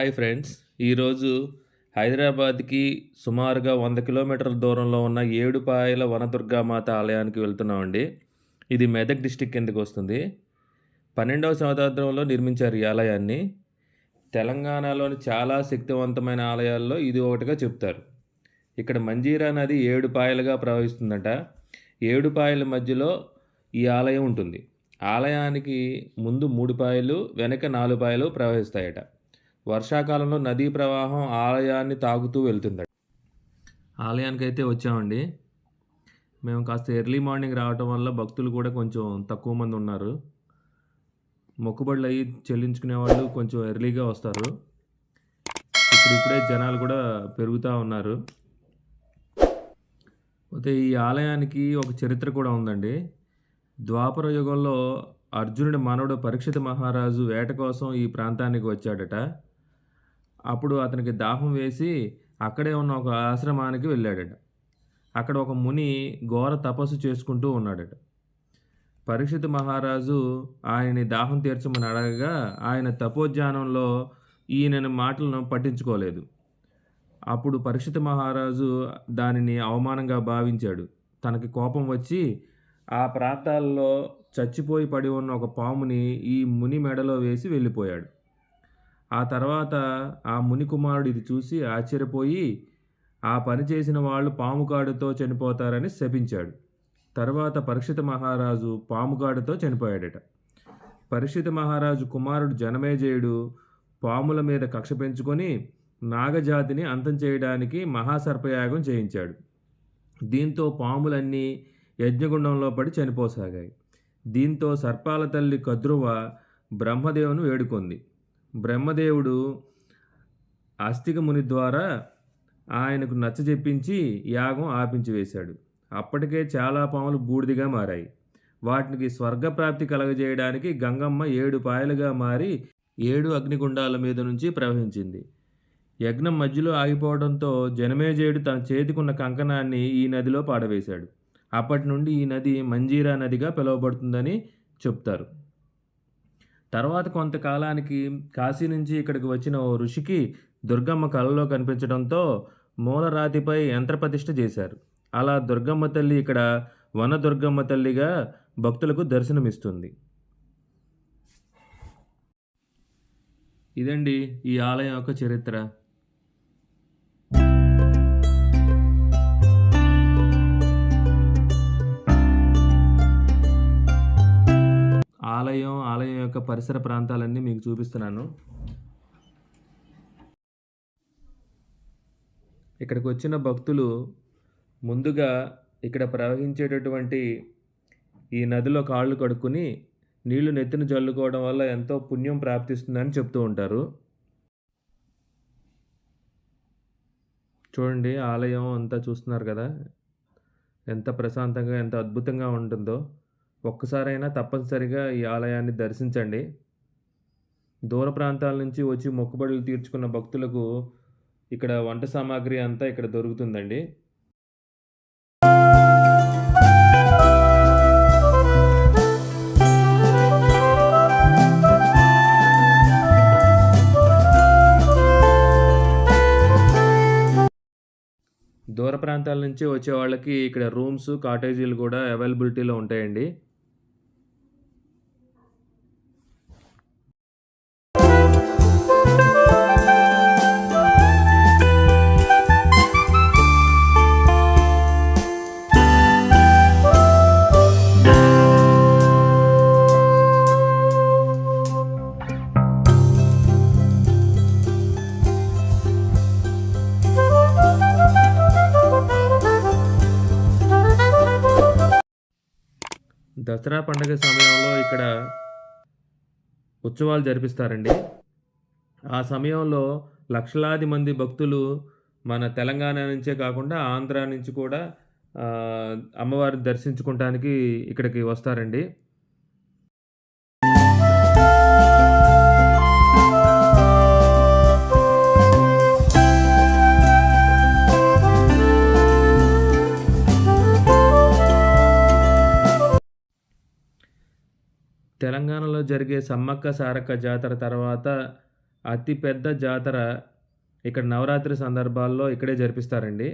Hi friends. ఈరోజు హైదరాబాద్కి సుమారుగా వంద కిలోమీటర్ల దూరంలో ఉన్న ఏడుపాయల వనదుర్గామాత ఆలయానికి వెళ్తున్నామండి. ఇది మెదక్ డిస్టిక్ కిందకి వస్తుంది. పన్నెండవ శతాబ్దంలో నిర్మించారు ఈ ఆలయాన్ని. తెలంగాణలోని చాలా శక్తివంతమైన ఆలయాల్లో ఇది ఒకటిగా చెప్తారు. ఇక్కడ మంజీరా నది ఏడుపాయలుగా ప్రవహిస్తుందట. ఏడుపాయల మధ్యలో ఈ ఆలయం ఉంటుంది. ఆలయానికి ముందు మూడు పాయలు వెనక నాలుగు పాయలు ప్రవహిస్తాయట. వర్షాకాలంలో నదీ ప్రవాహం ఆలయాన్ని తాగుతూ వెళ్తుంది ఆలయానికి అయితే వచ్చామండి. మేము కాస్త ఎర్లీ మార్నింగ్ రావటం వల్ల భక్తులు కూడా కొంచెం తక్కువ మంది ఉన్నారు. మొక్కుబడులు అయ్యి చెల్లించుకునే వాళ్ళు కొంచెం ఎర్లీగా వస్తారు. ఇప్పుడిప్పుడే జనాలు కూడా పెరుగుతూ ఉన్నారు. అయితే ఈ ఆలయానికి ఒక చరిత్ర కూడా ఉందండి. ద్వాపర యుగంలో అర్జునుడి మనవడు పరీక్షిత మహారాజు వేట కోసం ఈ ప్రాంతానికి వచ్చాడట. అప్పుడు అతనికి దాహం వేసి అక్కడే ఉన్న ఒక ఆశ్రమానికి వెళ్ళాడట. అక్కడ ఒక ముని ఘోర తపస్సు చేసుకుంటూ ఉన్నాడట. పరీక్షిత మహారాజు ఆయన్ని దాహం తీర్చమని అడగగా ఆయన తపోజ్ఞానంలో ఈయన మాటలను పట్టించుకోలేదు. అప్పుడు పరీక్షిత మహారాజు దానిని అవమానంగా భావించాడు. తనకి కోపం వచ్చి ఆ ప్రాంతాల్లో చచ్చిపోయి పడి ఉన్న ఒక పాముని ఈ ముని మెడలో వేసి వెళ్ళిపోయాడు. ఆ తర్వాత ఆ మునికుమారుడు ఇది చూసి ఆశ్చర్యపోయి ఆ పని చేసిన వాళ్ళు పాముకాడుతో చనిపోతారని శపించాడు. తర్వాత పరీక్షిత మహారాజు పాముకాడుతో చనిపోయాడట. పరీక్షిత మహారాజు కుమారుడు జనమేజయుడు పాముల మీద కక్ష పెంచుకొని నాగజాతిని అంతం చేయడానికి మహాసర్పయాగం చేయించాడు. దీంతో పాములన్నీ యజ్ఞగుండంలో పడి చనిపోసాగాయి. దీంతో సర్పాల తల్లి కద్రువ బ్రహ్మదేవుని వేడుకుంది. బ్రహ్మదేవుడు ఆస్తిక ముని ద్వారా ఆయనకు నచ్చజెప్పించి యాగం ఆపించి వేశాడు. అప్పటికే చాలా పాములు బూడిదిగా మారాయి. వాటికి స్వర్గప్రాప్తి కలగజేయడానికి గంగమ్మ ఏడు పాయలుగా మారి ఏడు అగ్నిగుండాల మీద నుంచి ప్రవహించింది. యజ్ఞం మధ్యలో ఆగిపోవడంతో జనమేజయుడు తన చేతికున్న కంకణాన్ని ఈ నదిలో పాడవేశాడు. అప్పటి నుండి ఈ నది మంజీరా నదిగా పిలువబడుతుందని చెప్తారు. తర్వాత కొంతకాలానికి కాశీ నుంచి ఇక్కడికి వచ్చిన ఓ ఋషికి దుర్గమ్మ కలలో కనిపించడంతో మూలరాతిపై యంత్రప్రతిష్ఠ చేశారు. అలా దుర్గమ్మ తల్లి ఇక్కడ వన దుర్గమ్మ తల్లిగా భక్తులకు దర్శనమిస్తుంది. ఇదండి ఈ ఆలయం యొక్క చరిత్ర. యొక్క పరిసర ప్రాంతాలన్నీ మీకు చూపిస్తున్నాను. ఇక్కడికి వచ్చిన భక్తులు ముందుగా ఇక్కడ ప్రవహించేటటువంటి ఈ నదిలో కాళ్ళు కడుక్కుని నీళ్ళు నెత్తిన జల్లుకోవడం వల్ల ఎంతో పుణ్యం ప్రాప్తిస్తుందని చెప్తూ ఉంటారు. చూడండి ఆలయం అంతా చూస్తున్నారు కదా. ఎంత ప్రశాంతంగా ఎంత అద్భుతంగా ఉంటుందో. ఒక్కసారైనా తప్పనిసరిగా ఈ ఆలయాన్ని దర్శించండి. దూర ప్రాంతాల నుంచి వచ్చి మొక్కుబడులు తీర్చుకున్న భక్తులకు ఇక్కడ వంట సామాగ్రి అంతా ఇక్కడ దొరుకుతుందండి. దూర ప్రాంతాల నుంచి వచ్చే వాళ్ళకి ఇక్కడ రూమ్స్ కాటేజీలు కూడా అవైలబిలిటీలో ఉంటాయండి. దసరా పండుగ సమయంలో ఇక్కడ ఉత్సవాలు జరిపిస్తారండి. ఆ సమయంలో లక్షలాది మంది భక్తులు మన తెలంగాణ నుంచే కాకుండా ఆంధ్ర నుంచి కూడా అమ్మవారిని దర్శించుకోవటానికి ఇక్కడికి వస్తారండి. జరిగే సమ్మక్క సారక్క జాతర తర్వాత అతి పెద్ద జాతర ఇక్కడ నవరాత్రి సందర్భాల్లో ఇక్కడే జరిపిస్తారండి.